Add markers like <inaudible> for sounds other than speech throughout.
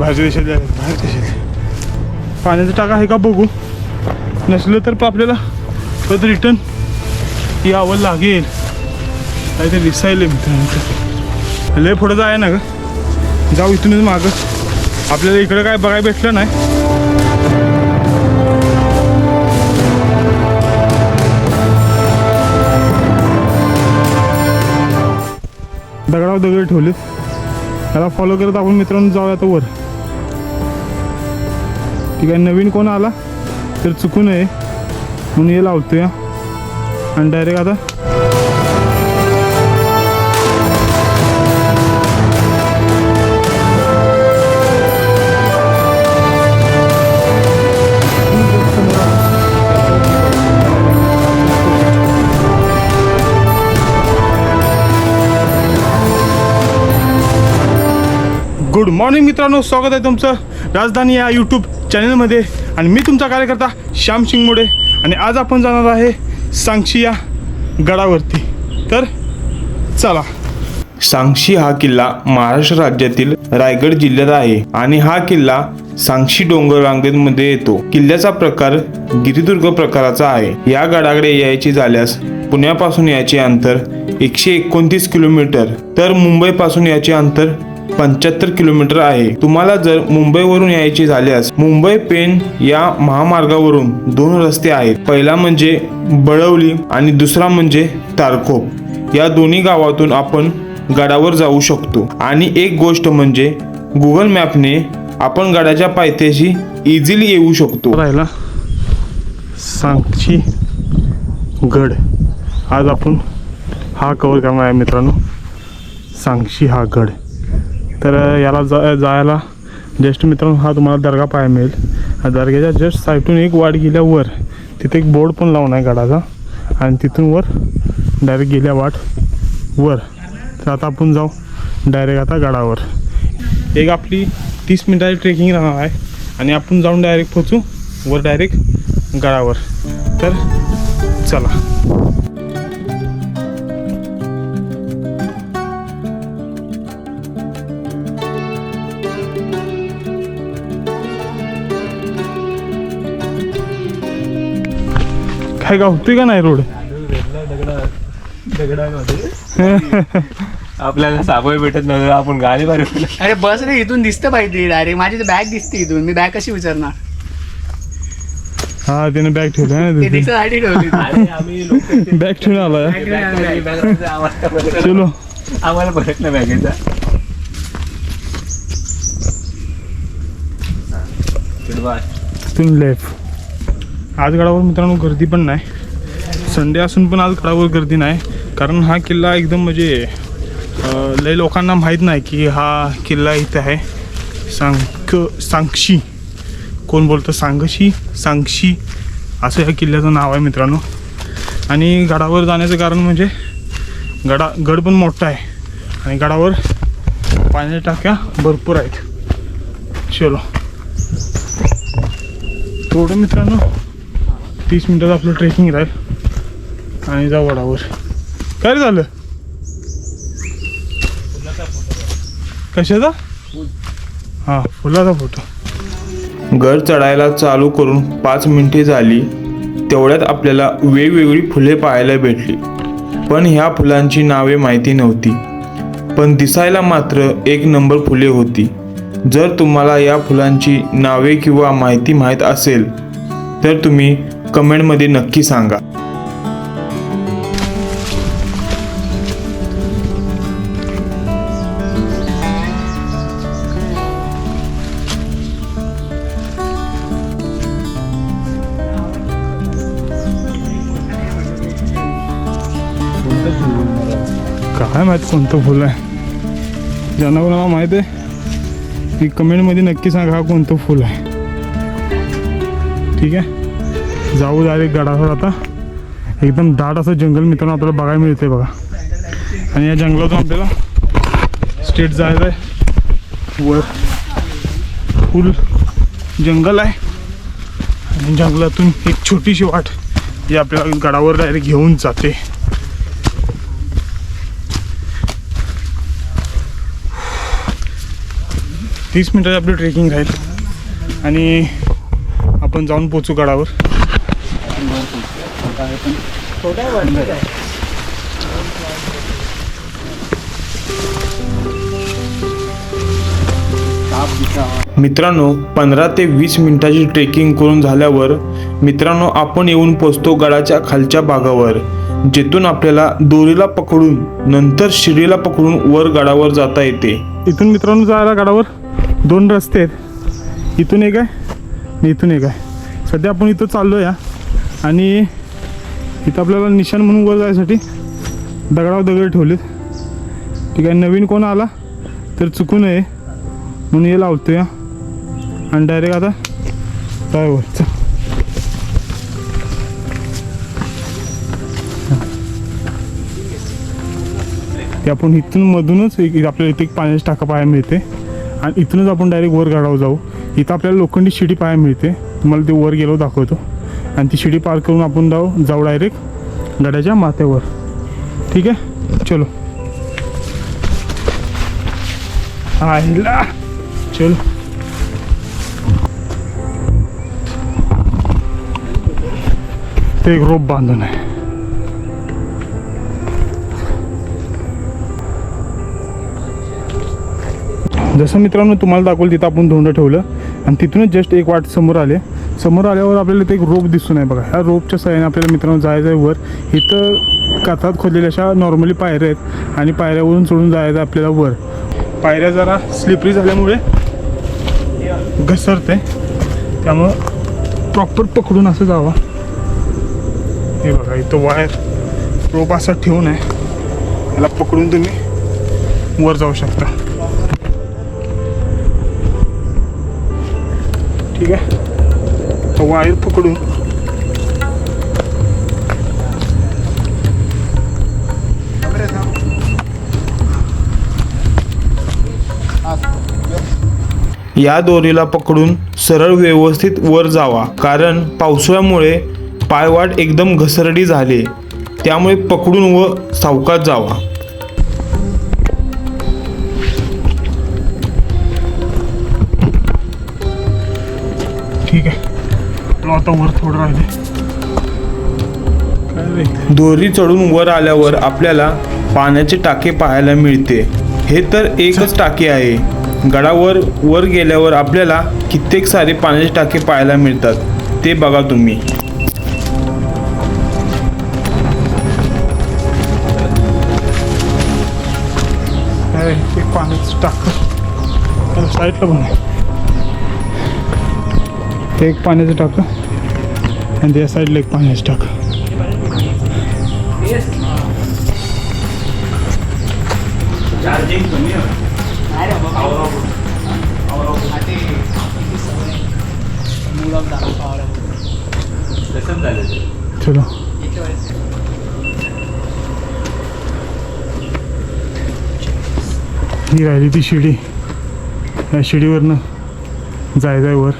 भाजी देशातले आहेत बाहेर देशातले पाण्याचा टाका आहे का बघू? नसलं तर प- आपल्याला परत रिटर्न यावं लागेल. काहीतरी दिसायला मित्रांनो लय पुढं जाय ना ग. जाऊ इथूनच मागं. आपल्याला इकडं काय बघायला भेटलं नाही. दगडावर दगड ठेवले त्याला फॉलो करत आपण मित्रांनो जाऊया आता वर. ठीक आहे नवीन कोण आला? तर चुकू नये. म्हणून हे लावतोय. आणि डायरेक्ट आता गुड मॉर्निंग मित्रांनो स्वागत आहे तुमचं राजधानी या यूट्यूब चॅनलमध्ये आणि मी तुमचा कार्यकर्ता श्याम शिंगमोडे आणि आज आपण जाणार आहे सांगशी या गडावरती. तर चला. सांगशी हा किल्ला महाराष्ट्र राज्यातील रायगड जिल्ह्यात आहे आणि हा किल्ला सांगशी डोंगर रांगेमध्ये येतो. किल्ल्याचा प्रकार गिरिदुर्ग प्रकाराचा आहे. या गडाकडे यायचे झाल्यास पुण्यापासून याचे अंतर एकशे एकोणतीस किलोमीटर तर मुंबईपासून याचे अंतर पंच्याहत्तर किलोमीटर आहे. तुम्हाला जर मुंबईवरून यायचे झाल्यास मुंबई पेन या महामार्गावरून दोन रस्ते आहेत. पहिला म्हणजे बळवली आणि दुसरा म्हणजे तारकोप या दोन्ही गावातून आपण गडावर जाऊ शकतो. आणि एक गोष्ट म्हणजे गुगल मॅपने आपण गडाच्या पायथ्याशी इझिली येऊ शकतो. राहिला सांगची गड. आज आपण हा कवर करणार आहे मित्रांनो. सांगशी हा गड. तर याला जा जायला जस्ट मित्रांनो हा तुम्हाला दर्गा पाहायला मिळेल. दर्ग्याच्या जस्ट साईडून एक वाट गेल्यावर तिथे एक बोर्ड पण लावून आहे गडाचा. आणि तिथून वर डायरेक्ट गेल्या वाट वर. तर आता आपण जाऊ डायरेक्ट आता गडावर. एक आपली तीस मिनिटाची ट्रेकिंग राहणार आहे. आणि आपण जाऊन डायरेक्ट पोचू वर डायरेक्ट गडावर. तर चला. काय गावतोय का नाही रोड? <laughs> आपल्याला सापळ भेटत नव्हतं आपण गाडी बारी अरे बस रे इथून दिसतं पाहिजे डायरेक्ट माझी तर बॅग दिसते इथून. मी बॅग कशी विचारणार? हा त्याने बॅग ठेवली ते आहे दिसण्यासाठी ठेवली. आम्ही लोक बॅग <laughs> ठेवून आम्हाला चलो. आम्हाला परत नाही बॅगेचा तिथून लेफ्ट आज गडावर मित्रांनो गर्दी पण नाही. संडे असून पण आज गडावर गर्दी नाही. कारण हा किल्ला एकदम म्हणजे लय लोकांना माहीत नाही की हा किल्ला इथे आहे. सांग सांगशी कोण बोलतं? सांगशी सांगशी असं या किल्ल्याचं नाव आहे मित्रांनो. आणि गडावर जाण्याचं कारण म्हणजे गडा गड पण मोठा आहे. आणि गडावर पाण्याच्या टाक्या भरपूर आहेत. चलो. थोडं मित्रांनो. तीस मिनटात आपलं ट्रेकिंग राहील. आणि जाऊ वडावर. काय झालं? कशाचा? हां फुलाचा फोटो घर चढायला चालू करून पाच मिनिटे झाली तेवढ्यात आपल्याला वेगवेगळी फुले पाहायला भेटली. पण ह्या फुलांची नावे माहिती नव्हती. पण दिसायला मात्र एक नंबर फुले होती. जर तुम्हाला या फुलांची नावे किंवा माहिती माहीत असेल तर तुम्ही कमेंटमध्ये नक्की सांगा. काय माहीत कोणतं फुल आहे? ज्यांना कोणाला माहीत आहे की कमेंटमध्ये नक्की सांगा हा कोणतं फुल आहे. ठीक आहे? जाऊ डायरेक्ट गडावर आता. एकदम दाट असं जंगल मित्रांनो आपल्याला बघायला मिळते बघा. आणि या जंगलातून आपल्याला स्टेट जायचं आहे. वर फुल जंगल आहे. आणि जंगलातून एक छोटीशी वाट जी आपल्याला गडावर डायरेक्ट घेऊन जाते. तीस मिनटाची आपली ट्रेकिंग राहील. आणि आपण जाऊन पोचू गडावर. मित्रांनो पंधरा ते वीस मिनिटाची ट्रेकिंग करून झाल्यावर मित्रांनो आपण येऊन पोचतो गडाच्या खालच्या भागावर जेथून आपल्याला दोरीला पकडून नंतर शिडीला पकडून वर गडावर जाता येते. इथून मित्रांनो जायला गडावर दोन रस्ते आहेत. इथून एक आहे आणि इथून एक आहे. सध्या आपण इथं चाललो या आणि इथं आपल्याला निशाण म्हणून वर जायसाठी दगडावर दगड ठेवलेत. ठीक आहे नवीन कोण आला तर चुकू नये म्हणून हे लावतो या आणि डायरेक्ट आता काय ते आपण इथून मधूनच एक आपल्याला इथे एक पाण्याची टाका पाहायला मिळते. आणि इथूनच आपण डायरेक्ट वर गाडावर जाऊ. इथं आपल्याला लोखंडी शिडी पाहायला मिळते. तुम्हाला ते वर गेलो दाखवतो. आणि ती शिडी पार करून आपण जाऊ जाऊ डायरेक्ट गड्याच्या माथ्यावर. ठीक आहे? चलो. आईला. चलो. ते एक रोप बांधून आहे. जसं मित्रांनो तुम्हाला दाखवलं तिथं आपण धोंड ठेवलं. आणि तिथूनच जस्ट एक वाट समोर आले. समोर आल्यावर आपल्याला ते एक रोप दिसून आहे बघा. ह्या रोपच्या सहाय्याने आपल्याला मित्रांनो जायचं आहे वर. इथं कातात खोदलेल्या अशा नॉर्मली पायऱ्या आहेत आणि पायऱ्यावरून चढून जायचं आहे आपल्याला वर. पायऱ्या जरा स्लिपरी झाल्यामुळे घसरते. त्यामुळं प्रॉपर पकडून असं जावा. हे बघा इथं वायर रोप असा ठेवून आहे. याला पकडून तुम्ही वर जाऊ शकता. ठीक आहे? तर वायर पकडून. या दोरीला पकडून सरळ व्यवस्थित वर जावा कारण पावसाळ्यामुळे पायवाट एकदम घसरडी झाले त्यामुळे पकडून व सावकात जावा. आता वर थोडं राहिले. दोरी चढून वर आल्यावर आपल्याला पाण्याचे टाके पाहायला मिळते. हे तर एकच टाके आहे. गडावर वर गेल्यावर आपल्याला कित्येक सारे पाण्याचे टाके पाहायला मिळतात. ते बघा तुम्ही. पाण्याचं टाकं. साईडला एक पाण्याचं टाकं. आणि त्या साईडला एक पाण्याचं टाकं चलो. ही राहिली ती शिडी. या शिडीवरनं जाय जाय वर.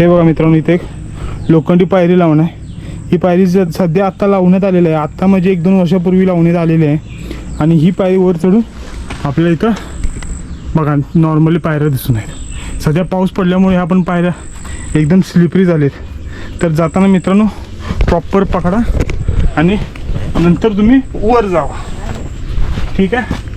हे बघा मित्रांनो इथे एक लोखंडी पायरी लावणं आहे. ही पायरी सध्या आत्ता लावण्यात आलेली आहे. आत्ता म्हणजे एक दोन वर्षापूर्वी लावण्यात आलेली आहे. आणि ही पायरी वर चढून आपल्या इथं बघा नॉर्मली पायऱ्या दिसून आहेत. सध्या पाऊस पडल्यामुळे ह्या पण पायऱ्या एकदम स्लिपरी झालेत. तर जाताना मित्रांनो प्रॉपर पकडा आणि नंतर तुम्ही वर जावा. ठीक आहे?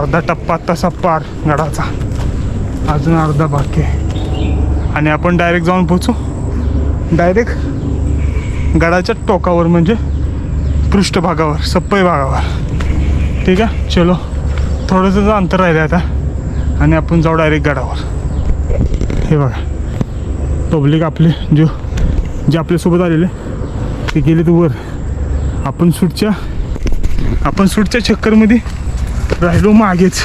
अर्धा टप्पा तसा पार गडाचा अजून अर्धा बाकी आहे. आणि आपण डायरेक्ट जाऊन पोचू डायरेक्ट गडाच्या टोकावर म्हणजे पृष्ठभागावर सप्पई भागावर. ठीक आहे? चलो. थोडंसं अंतर राहिलं आता. आणि आपण जाऊ डायरेक्ट गडावर. हे बघा. पब्लिक आपले जो जे आपल्यासोबत आलेले ते गेले तर वर. आपण सुटच्या आपण सुटच्या चक्करमध्ये राहिलो मागेच.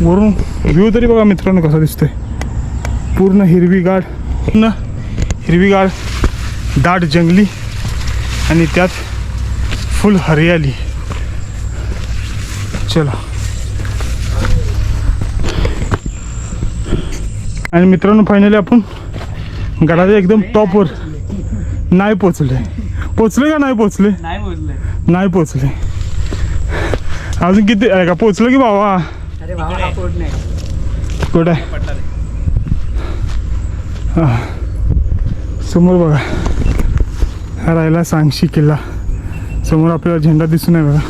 वरून व्ह्यू तरी बघा मित्रांनो कसा दिसतोय. पूर्ण हिरवीगार पूर्ण हिरवीगार दाट जंगली आणि त्यात फुल हरियाली. चला. आणि मित्रांनो फायनली आपण गडाच्या एकदम टॉपवर नाही पोचले पोचले का नाही पोचले? नाही पोचले. अजून किती आहे का? पोचलो की बाबा अरे बाबा पोट नाही. कुठं? आहे. समोर बघा. हा राहिला सांगशी किल्ला. समोर आपल्याला झेंडा दिसून आहे बघा.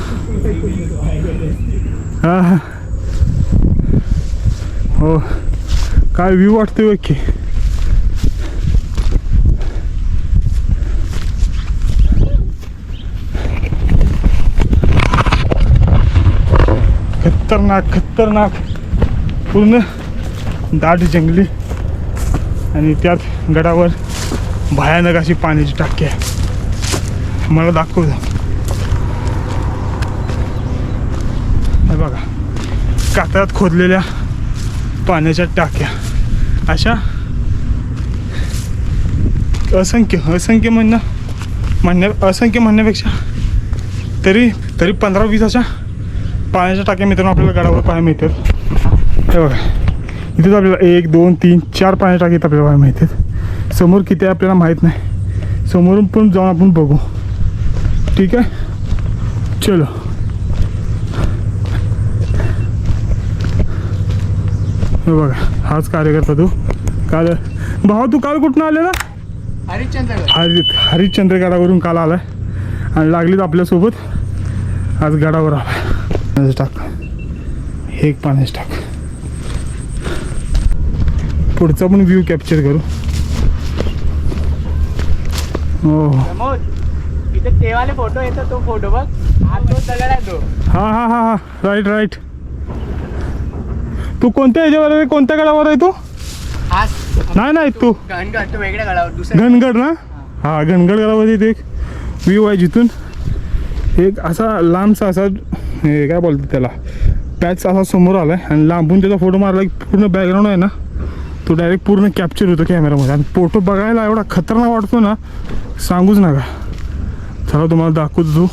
हा. हा. हो काय व्ह्यू वाटतोय की. खतरनाक खतरनाक. पूर्ण दाट जंगली. आणि त्यात गडावर भयानक अशी पाण्याची टाकी आहे. मला दाखवतो हे बघा. कातळात खोदलेल्या पाण्याच्या टाक्या. अशा असंख्य असंख्य म्हणणं म्हणण्या असंख्य म्हणण्यापेक्षा तरी तरी पंधरा वीस अशा पाण्याच्या टाक्या मित्रांनो आपल्याला गडावर पाहायला मिळतात. हे बघा. इथेच आपल्याला एक दोन तीन चार पाण्याच्या टाकीत आपल्याला पाहायला मिळतात. समोर किती आहे आपल्याला माहीत नाही. समोरून पण जाऊन आपण बघू. ठीक आहे? चलो. हे बघा. हाच कार्यकर्ता तू. काल भाऊ तू काल कुठून आलेला हरिश्चंद्र हरि हरिश्चंद्र गडावरून काल आलाय. आणि लागलीत आपल्यासोबत. आज गडावर आलाय. पाण्याचं टाक. हे एक पाण्याचं टाक. पुढचा पण व्ह्यू कॅप्चर करू. हो. तेवाले फोटो येतात तो फोटो बघ. हा हा हा हा. राईट राईट तू कोणत्या ह्याच्यावर आहे? कोणत्या गडावर आहे तू? नाही नाही तू. घनगड तो वेगळ्या गडावर घनगड ना? हा. घनगड गडावर इथे एक व्ह्यू आहे जिथून. एक असा लांबसा असा हे काय बोलतात त्याला? पॅच असा समोर आलाय आणि लांबून त्याचा फोटो मारला की पूर्ण बॅकग्राऊंड आहे ना? तो डायरेक्ट पूर्ण कॅप्चर होतो कॅमेरामध्ये आणि फोटो बघायला एवढा खतरनाक वाटतो ना सांगूच नका. चला तुम्हाला दाखवतो. तो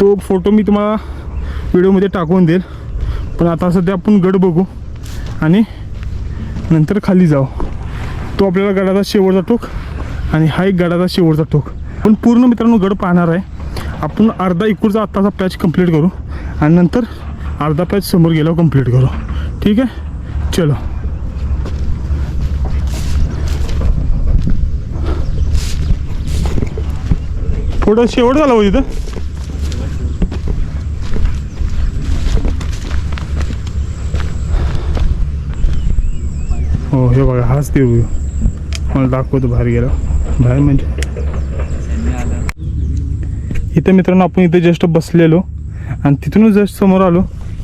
तो फोटो मी तुम्हाला व्हिडिओमध्ये टाकून देईल. पण आता सध्या आपण गड बघू आणि नंतर खाली जाऊ. तो आपल्याला गडाचा शेवटचा टोक आणि हा एक गडाचा शेवटचा टोक. पण पूर्ण मित्रांनो गड पाहणार आहे. आपण अर्धा इकडचा आत्ताचा पॅच कंप्लीट करू. आणि नंतर अर्धा पॅच समोर गेल्यावर कंप्लीट करू. ठीक आहे? चलो. थोडं शेवट झाला हो तिथं? हो हे बघा हाच देऊ. मला दाखवतो बाहेर गेला. बाहेर म्हणजे? इथं मित्रांनो आपण इथं जस्ट बसलेलो. आणि तिथूनच जस्ट समोर आलो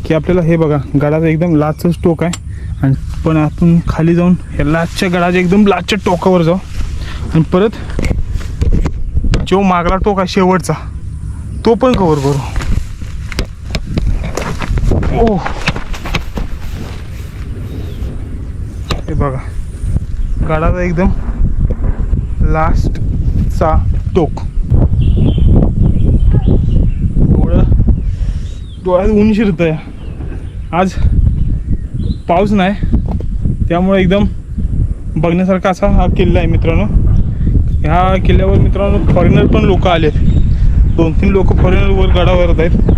की आपल्याला हे बघा गडाचं एकदम लाचच टोक आहे. आणि पण आपण खाली जाऊन हे लाचच्या गडाच्या एकदम लाचच्या टोकावर जाऊ. आणि परत जो मागला टोक आहे शेवटचा तो पण कवर करू. ओ हे बघा गडाचा एकदम लास्टचा टोक. डोळ्यात ऊन शिरत आहे आज पाऊस नाही. त्यामुळे एकदम बघण्यासारखा असा हा किल्ला आहे मित्रांनो. ह्या किल्ल्यावर मित्रांनो फॉरेनर पण लोक आहेत दोन तीन लोक फॉरेनरवर गडावरत गडावर आहेत.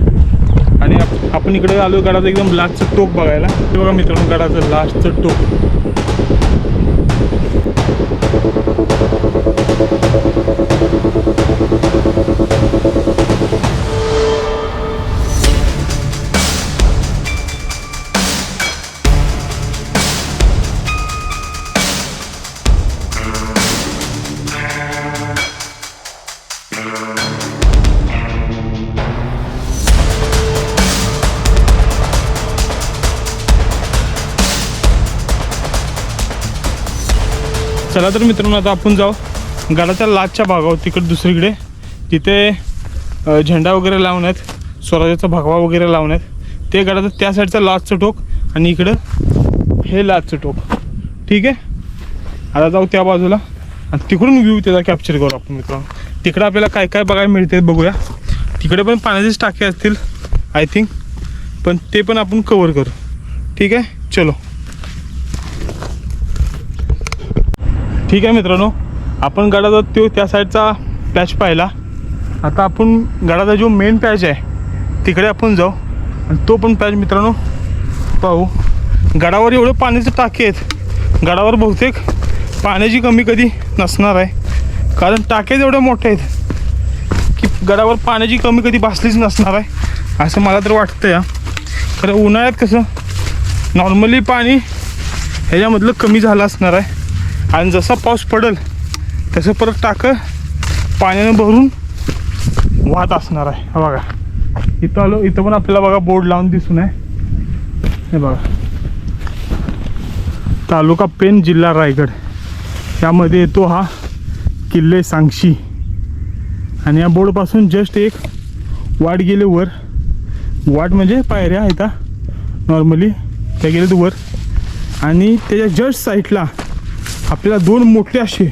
आणि आप- आपण इकडे आलो गडाचं एकदम लास्टचं टोक बघायला. हे बघा मित्रांनो गडाचं लास्टचं टोक. चला तर मित्रांनो आता आपण जाऊ. गडाच्या लाटच्या भागावर तिकडे दुसरीकडे. तिथे झेंडा वगैरे लावण्यात स्वराज्याचा भगवा वगैरे लावण्यात ते गडाचं त्या साईडचं लास्टचं टोक आणि इकडं हे लास्टचं टोक. ठीक आहे? आता जाऊ त्या बाजूला. आणि तिकडून व्ह्यू त्याचा कॅप्चर करू आपण मित्रांनो. तिकडं आपल्याला काय काय बघायला मिळते बघूया. तिकडे पण पाण्याचेच टाके असतील आय थिंक पण ते पण आपण कवर करू. ठीक आहे? चलो. ठीक आहे मित्रांनो आपण गडाचा तो त्या साईडचा पॅच पाहिला. आता आपण गडाचा जो मेन पॅच आहे तिकडे आपण जाऊ. आणि तो पण पॅच मित्रांनो पाहू. गडावर एवढं पाण्याचे टाके आहेत. गडावर बहुतेक पाण्याची कमी कधी नसणार आहे. कारण टाकेच एवढे मोठे आहेत की गडावर पाण्याची कमी कधी भासलीच नसणार आहे असं मला तर वाटतं या खरं उन्हाळ्यात कसं नॉर्मली पाणी ह्याच्यामधलं कमी झालं असणार आहे. आणि जसा पाऊस पडेल तसं परत टाकं पाण्यानं भरून वाहत असणार आहे. हा बघा. इथं आलो इथं पण आपल्याला बघा बोर्ड लावून दिसून आहे. हे बघा. तालुका पेन जिल्हा रायगड. यामध्ये येतो हा किल्ले सांगशी. आणि या बोर्डपासून जस्ट एक वाट गेले वर. वाट म्हणजे पायऱ्या आहेत नॉर्मली त्या गेलेत वर. आणि त्याच्या जस्ट साईडला आपल्याला दोन मोठे असे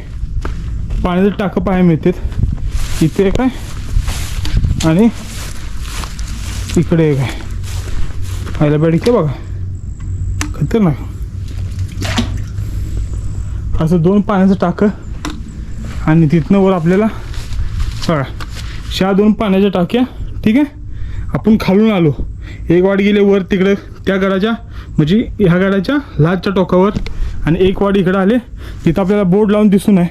पाण्याचे टाकं पाहायला मिळतात. इथे एक आहे आणि इकडे एक आहे. पाहायला बेडके बघा. खतरनाक. असं दोन पाण्याचं टाकं आणि तिथनं वर आपल्याला कळा शहा दोन पाण्याच्या टाक्या ठीक आहे? आपण खालून आलो. एक वाट गेले वर तिकडे त्या गडाच्या म्हणजे ह्या गडाच्या लाजच्या टोकावर आणि एक वाट इकडे आले. तिथं आपल्याला बोर्ड लावून दिसून आहे.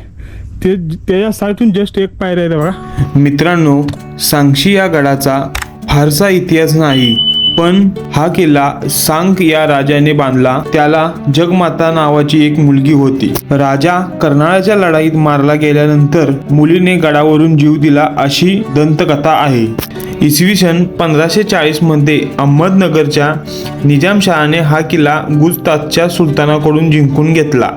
ते त्याच्या साईडून जस्ट एक पायऱ्या आहे बघा. मित्रांनो सांगशी या गडाचा फारसा इतिहास नाही. पण हा किल्ला सांग या राजाने बांधला. त्याला जगमाता नावाची एक मुलगी होती. राजा कर्नाळाच्या लढाईत मारला गेल्यानंतर मुलीने गडावरून जीव दिला अशी दंतकथा आहे. इसवी सन पंधराशे चाळीसमध्ये अहमदनगरच्या निजामशहाने हा किल्ला गुजरातच्या सुलतानाकडून जिंकून घेतला.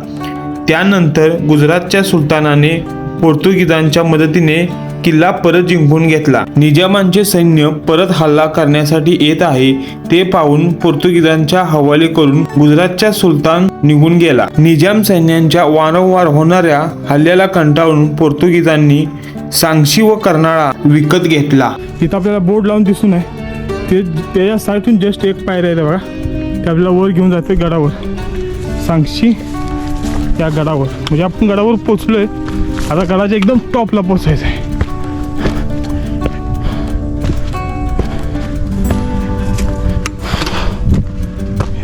त्यानंतर गुजरातच्या सुलतानाने पोर्तुगीजांच्या मदतीने किल्ला परत जिंकून घेतला. निजामांचे सैन्य परत हल्ला करण्यासाठी येत आहे ते पाहून पोर्तुगीजांच्या हवाले करून गुजरातच्या सुलतान निघून गेला. निजाम सैन्यांच्या वारंवार होणाऱ्या हल्ल्याला कंटाळून पोर्तुगीजांनी सांगशी व कर्नाळा विकत घेतला. तिथं आपल्याला बोर्ड लावून दिसून आहे. ते त्याच्या साईडून जस्ट एक पायऱ्या आहे बघा. ते आपल्याला वर घेऊन जाते गडावर. सांगशी त्या गडावर. म्हणजे आपण गडावर पोचलोय आता गडाच्या एकदम टॉपला पोचायचं आहे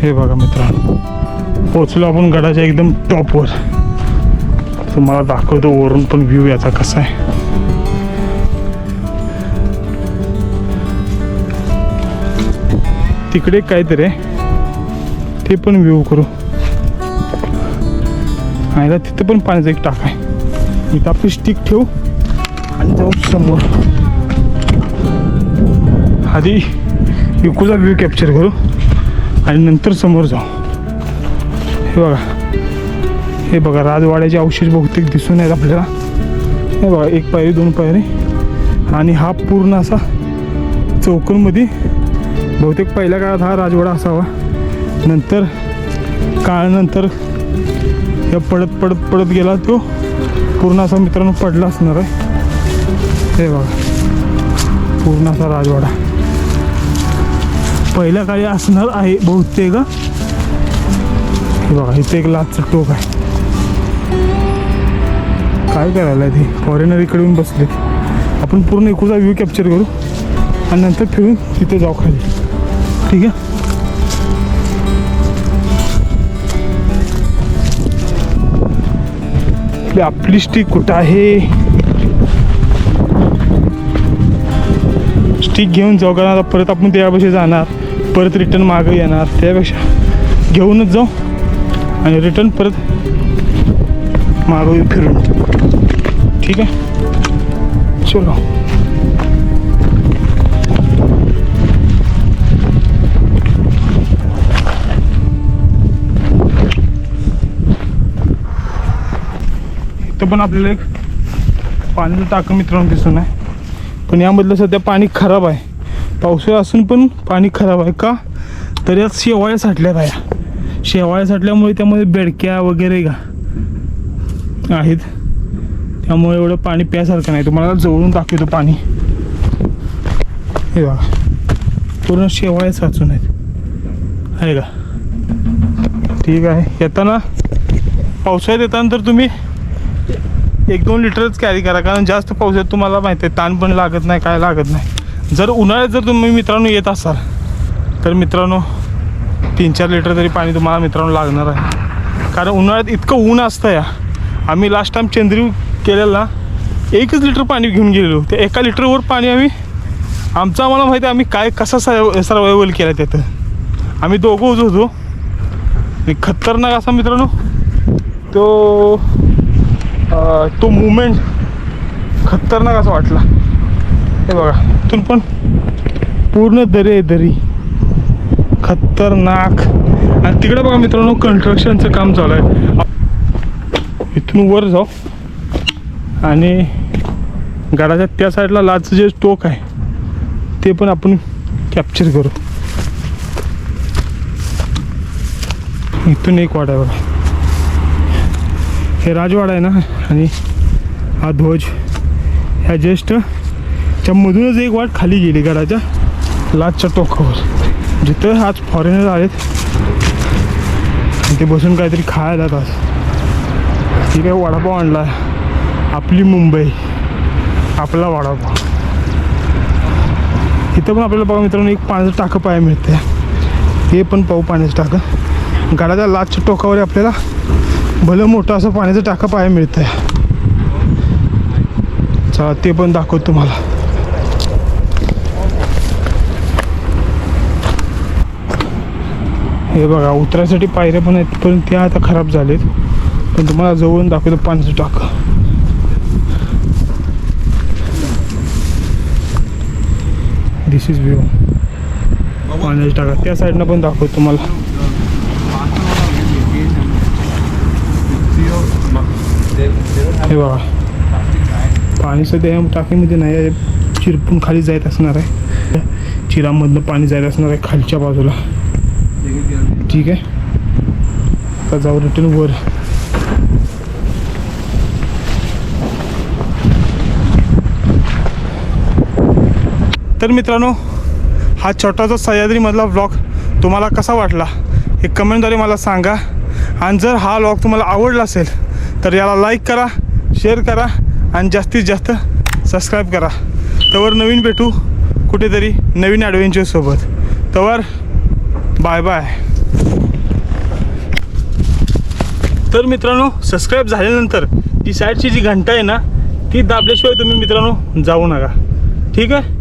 हे बघा मित्रांनो पोचलो आपण गडाच्या एकदम टॉपवर तुम्हाला दाखवतो वरून पण व्ह्यू याचा कसा आहे. तिकडे काहीतरी आहे. ते पण व्ह्यू करू. आणि तिथं पण पाण्याचा एक टाक आहे. इथं आपली स्टिक ठेवू आणि जाऊ समोर. आधी इकूचा व्ह्यू कॅप्चर करू. आणि नंतर समोर जाऊ. हे बघा. हे बघा राजवाड्याचे अवशेष बहुतेक दिसून आहेत आपल्याला. हे बघा एक पायरी दोन पायरी. आणि हा पूर्ण असा चौकूनमध्ये बहुतेक पहिल्या काळात हा राजवाडा असावा. नंतर काळानंतर या पडत पडत पडत गेला तो पूर्ण असा मित्रांनो पडला असणार आहे. हे बघा. पूर्ण असा राजवाडा. पहिल्या काळी असणार आहे बहुतेक. बघा इथे एक लाचचं टोक आहे. काय करायला ते? फॉरेनर इकडे येऊन बसले. आपण पूर्ण इकडचा व्ह्यू कॅप्चर करू आणि नंतर फिरून तिथे जाऊ खाली. ठीक आहे? आपली- आपली स्टिक कुठं आहे? स्टिक घेऊन जाऊ कारण परत आपण त्यापाशी जाणार. परत रिटर्न मागं येणार. त्यापेक्षा घेऊनच जाऊ आणि रिटर्न परत मागं येऊ फिरून ठीक आहे? चलो. इथं पण आपल्याला एक पाण्याचं टाकं मित्रांनो दिसून आहे. पण यामधलं सध्या पाणी खराब आहे. पावसाळा असून पण पाणी खराब आहे का? तर यात शेवाळ्या साठल्या बाया. शेवाळ्या साठल्यामुळे त्यामध्ये बेडक्या वगैरे का आहेत. त्यामुळे एवढं पाणी प्यासारखं नाही. तुम्हाला जवळून दाखवतो पाणी. हे बघा. पूर्ण शेवाळे साचून आहेत. आहे का? ठीक आहे. येताना पावसाळ्यात येताना तर तुम्ही एक दोन लिटरच कॅरी करा. कारण जास्त पावसात तुम्हाला माहिती आहे. ताण पण लागत नाही काय लागत नाही. जर उन्हाळ्यात जर तुम्ही मित्रांनो येत असाल तर मित्रांनो तीन चार लिटर तरी पाणी तुम्हाला मित्रांनो लागणार आहे. कारण उन्हाळ्यात इतकं ऊन असतं या. आम्ही लास्ट टाइम चंद्री केलेला एकच लिटर पाणी घेऊन गेलेलो. त्या एका लिटरवर पाणी आम्ही आमचं आम्हाला माहिती आहे आम्ही काय कसा सर्व सर्वायवल केला त्यात. आम्ही दोघं होतो. आणि खतरनाक असा मित्रांनो तो आ, तो मुमेंट खतरनाक असा वाटला. हे बघा. इथून पण पूर्ण दरी आहे दरी. खतरनाक. आणि तिकडे बघा मित्रांनो कन्स्ट्रक्शनचं काम चालू आहे. इथून वर जाऊ. आणि गडाच्या त्या साईडला लाचं जे टोक आहे ते पण आपण कॅप्चर करू. इथून एक वाडा आहे बघा. हे राजवाडा आहे ना आणि हा ध्वज. ह्या ज्येष्ठ त्या मधूनच एक वाट खाली गेली गडाच्या लाचच्या टोकावर जिथं आज फॉरेनर आहेत आणि ते बसून काहीतरी खायला आज ठीक आहे वडापाव आणला. आपली मुंबई. आपला वडापाव. इथं पण आपल्याला बघा मित्रांनो एक पाण्याचं टाकं पाया मिळते हे पण पाहू पाण्याचं टाकं. गडाच्या लाचच्या टोकावर आपल्याला भलं मोठं असं पाण्याचं टाकं पाया मिळतं चला ते पण दाखवतो तुम्हाला. हे बघा उतरायसाठी पायऱ्या पण आहेत पण त्या आता खराब झालेत. पण तुम्हाला जवळून दाखवतो पाण्याचं टाक. दिस इज व्ह्यू पाण्याचं टाका. त्या साईडनं पण दाखवतो तुम्हाला. हे बघा. पाणी सध्या टाकीमध्ये नाही आहे. चिरपून खाली जायत असणार आहे. चिरामधनं पाणी जायत असणार आहे खालच्या बाजूला. ठीक आहे. आता जाऊ रिटर्न वर. तर मित्रांनो हा छोटासा सह्याद्रीमधला व्लॉग तुम्हाला कसा वाटला हे कमेंटद्वारे मला सांगा. आणि जर हा व्लॉग तुम्हाला आवडला असेल तर याला लाईक करा शेअर करा आणि जास्तीत जास्त सबस्क्राईब करा. तवर नवीन भेटू कुठेतरी नवीन ॲडव्हेंचरसोबत तवर बाय बाय. तर मित्रांनो सबस्क्राईब झाल्यानंतर ती साईडची जी घंटा आहे ना ती दाबल्याशिवाय तुम्ही मित्रांनो जाऊ नका. ठीक आहे?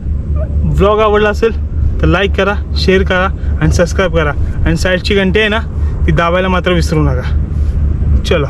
ब्लॉग आवडला असेल तर लाईक करा शेअर करा आणि सबस्क्राईब करा. आणि साईडची घंटी आहे ना ती दाबायला मात्र विसरू नका. चलो.